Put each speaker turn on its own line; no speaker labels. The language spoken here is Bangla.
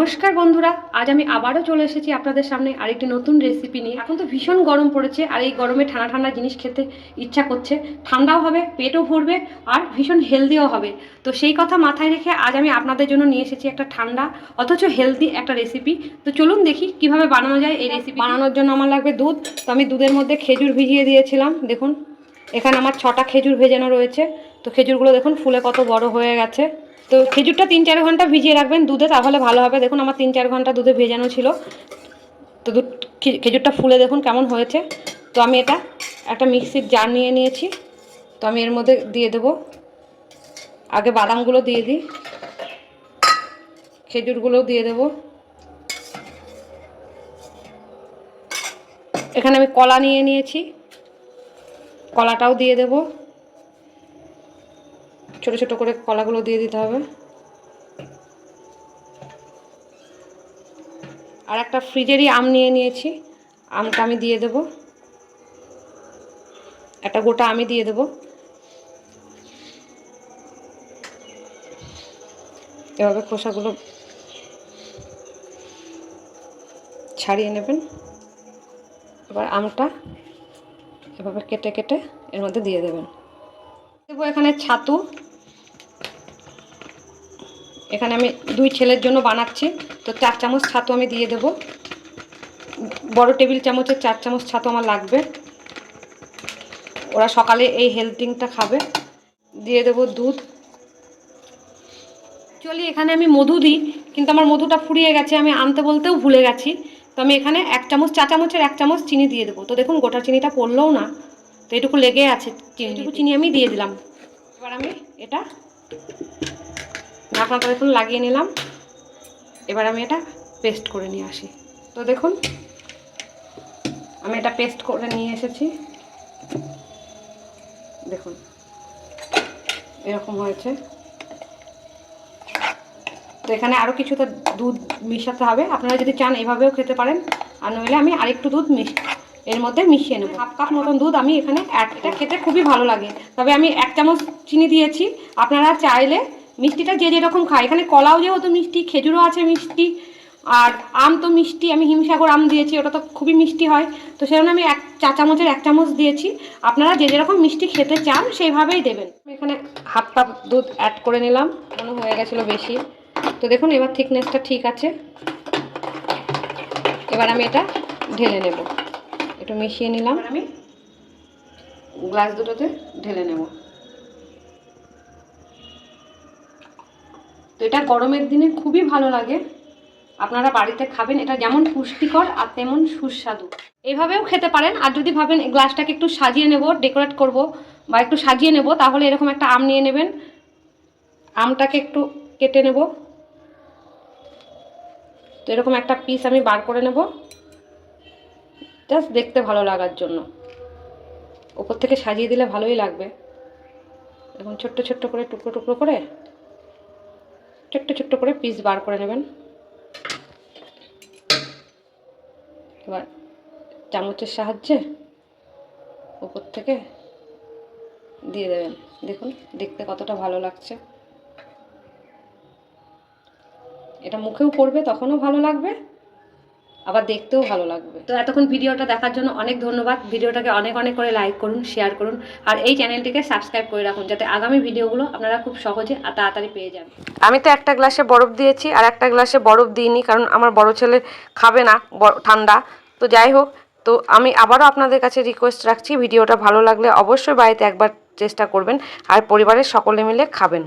নমস্কার বন্ধুরা, আজ আমি আবারও চলে এসেছি আপনাদের সামনে আরেকটি নতুন রেসিপি নিয়ে। এখন তো ভীষণ গরম পড়েছে আর এই গরমে ঠান্ডা ঠান্ডা জিনিস খেতে ইচ্ছা করছে। ঠান্ডাও হবে, পেটও ভরবে আর ভীষণ হেলদিও হবে। তো সেই কথা মাথায় রেখে আজ আমি আপনাদের জন্য নিয়ে এসেছি একটা ঠান্ডা, অথচ হেলদি একটা রেসিপি তো চলুন দেখি কীভাবে বানানো যায় এই রেসিপি বানানোর জন্য আমার লাগবে দুধ। তো আমি দুধের মধ্যে খেজুর ভিজিয়ে দিয়েছিলাম, দেখুন। এখানে আমার ছটা খেজুর ভেজানো রয়েছে। তো খেজুরগুলো দেখুন, ফুলে কত বড় হয়ে গেছে। তো খেজুরটা তিন চার ঘণ্টা ভিজিয়ে রাখবেন দুধে, তাহলে ভালো হবে। দেখুন, আমার তিন চার ঘণ্টা দুধে ভেজানো ছিল। তো দুধ খেজুরটা ফুলে দেখুন কেমন হয়েছে। তো আমি এটা একটা মিক্সির জার নিয়ে নিয়েছি। তো আমি এর মধ্যে দিয়ে দেব। আগে বাদামগুলো দিয়ে দিই। খেজুরগুলো দিয়ে দেব। এখানে আমি কলা নিয়ে নিয়েছি। কলাটাও দিয়ে দেবো। ছোট ছোট করে কলাগুলো দিয়ে দিতে হবে। আর একটা ফ্রিজেরই আম নিয়ে নিয়েছি। আমটা আমি দিয়ে দেব। একটা গোটা আমি দিয়ে দেব। এভাবে খোসাগুলো ছাড়িয়ে নেবেন। এবার আমটা এভাবে কেটে কেটে এর মধ্যে দিয়ে দেবেন। দেবো এখানে ছাতু। এখানে আমি দুই ছেলের জন্য বানাচ্ছি। তো চার চামচ ছাতু আমি দিয়ে দেব। বড় টেবিল চামচের চার চামচ ছাতু আমার লাগবে। ওরা সকালে এই হেলথিংটা খাবে। দিয়ে দেব দুধ। চলি এখানে আমি মধু দিই কিন্তু আমার মধুটা ফুরিয়ে গেছে আমি আনতে বলতেও ভুলে গেছি। তো আমি এখানে এক চামচ চা চামচের এক চামচ চিনি দিয়ে দেবো। তো দেখুন গোটা চিনিটা পড়লেও না। তো এটুকু লেগে আছে চিনিটুকু চিনি আমি দিয়ে দিলাম। এবার আমি এটা ঢাকনাটা দেখুন, লাগিয়ে নিলাম। এবার আমি এটা পেস্ট করে নিয়ে আসি। তো দেখুন, আমি এটা পেস্ট করে নিয়ে এসেছি। দেখুন, এরকম হয়েছে। তো এখানে আরও কিছুটা দুধ মিশাতে হবে। আপনারা যদি চান এভাবেও খেতে পারেন, আর নইলে আমি আরেকটু দুধ মিশ, এর মধ্যে মিশিয়ে নেব। হাফ কাপ মতন দুধ আমি এখানে এটা খেতে খুবই ভালো লাগে। তবে আমি এক চামচ চিনি দিয়েছি। আপনারা চাইলে মিষ্টিটা যে যেরকম খায়। এখানে কলাও যেহেতু মিষ্টি, খেজুরও আছে মিষ্টি, আর আম তো মিষ্টি, আমি হিমসাগর আম দিয়েছি, ওটা তো খুবই মিষ্টি হয়। তো সেজন্য আমি এক চা চামচের এক চামচ দিয়েছি। আপনারা যে যেরকম মিষ্টি খেতে চান, সেইভাবেই দেবেন। এখানে হাফ কাপ দুধ অ্যাড করে নিলাম মনে হয়ে গেছিল বেশি। তো দেখুন, এবার থিকনেসটা ঠিক আছে। এবার আমি এটা ঢেলে নেব। একটু মিশিয়ে নিলাম। আমি গ্লাস দুটোতে ঢেলে নেব। তো এটা গরমের দিনে খুবই ভালো লাগে। আপনারা বাড়িতে খাবেন, এটা যেমন পুষ্টিকর আর তেমন সুস্বাদু। এভাবেও খেতে পারেন, আর যদি ভাবেন গ্লাসটাকে একটু সাজিয়ে নেব, ডেকোরেট করব বা একটু সাজিয়ে নেব, তাহলে এরকম একটা আম নিয়ে নেবেন। আমটাকে একটু কেটে নেব। তো এরকম একটা পিস আমি বার করে নেব। জাস্ট দেখতে ভালো লাগার জন্য। ওপর থেকে সাজিয়ে দিলে ভালোই লাগবে। এখন ছোট্ট ছোট্ট করে, টুকরো টুকরো করে ছোট্ট ছোট্ট করে পিস বার করে নেবেন। এবার চামচের সাহায্যে উপর থেকে দিয়ে দেবেন। দেখুন, দেখতে কতটা ভালো লাগছে। এটা মুখেও পড়বে, তখনও ভালো লাগবে। আবার দেখতেও ভালো লাগবে। তো এতক্ষণ ভিডিওটা দেখার জন্য অনেক ধন্যবাদ। ভিডিওটাকে অনেক অনেক করে লাইক করুন শেয়ার করুন আর এই চ্যানেলটিকে সাবস্ক্রাইব করে রাখুন যাতে আগামী ভিডিওগুলো আপনারা খুব সহজে আর তাড়াতাড়ি পেয়ে যান। আমি তো একটা গ্লাসে বরফ দিয়েছি আর একটা গ্লাসে বরফ দিইনি কারণ আমার বড় ছেলে খাবে না ব- ঠান্ডা। তো যাই হোক তো আমি আবারও আপনাদের কাছে রিকোয়েস্ট রাখছি ভিডিওটা ভালো লাগলে অবশ্যই বাড়িতে একবার চেষ্টা করবেন আর পরিবারের সকলে মিলে খাবেন।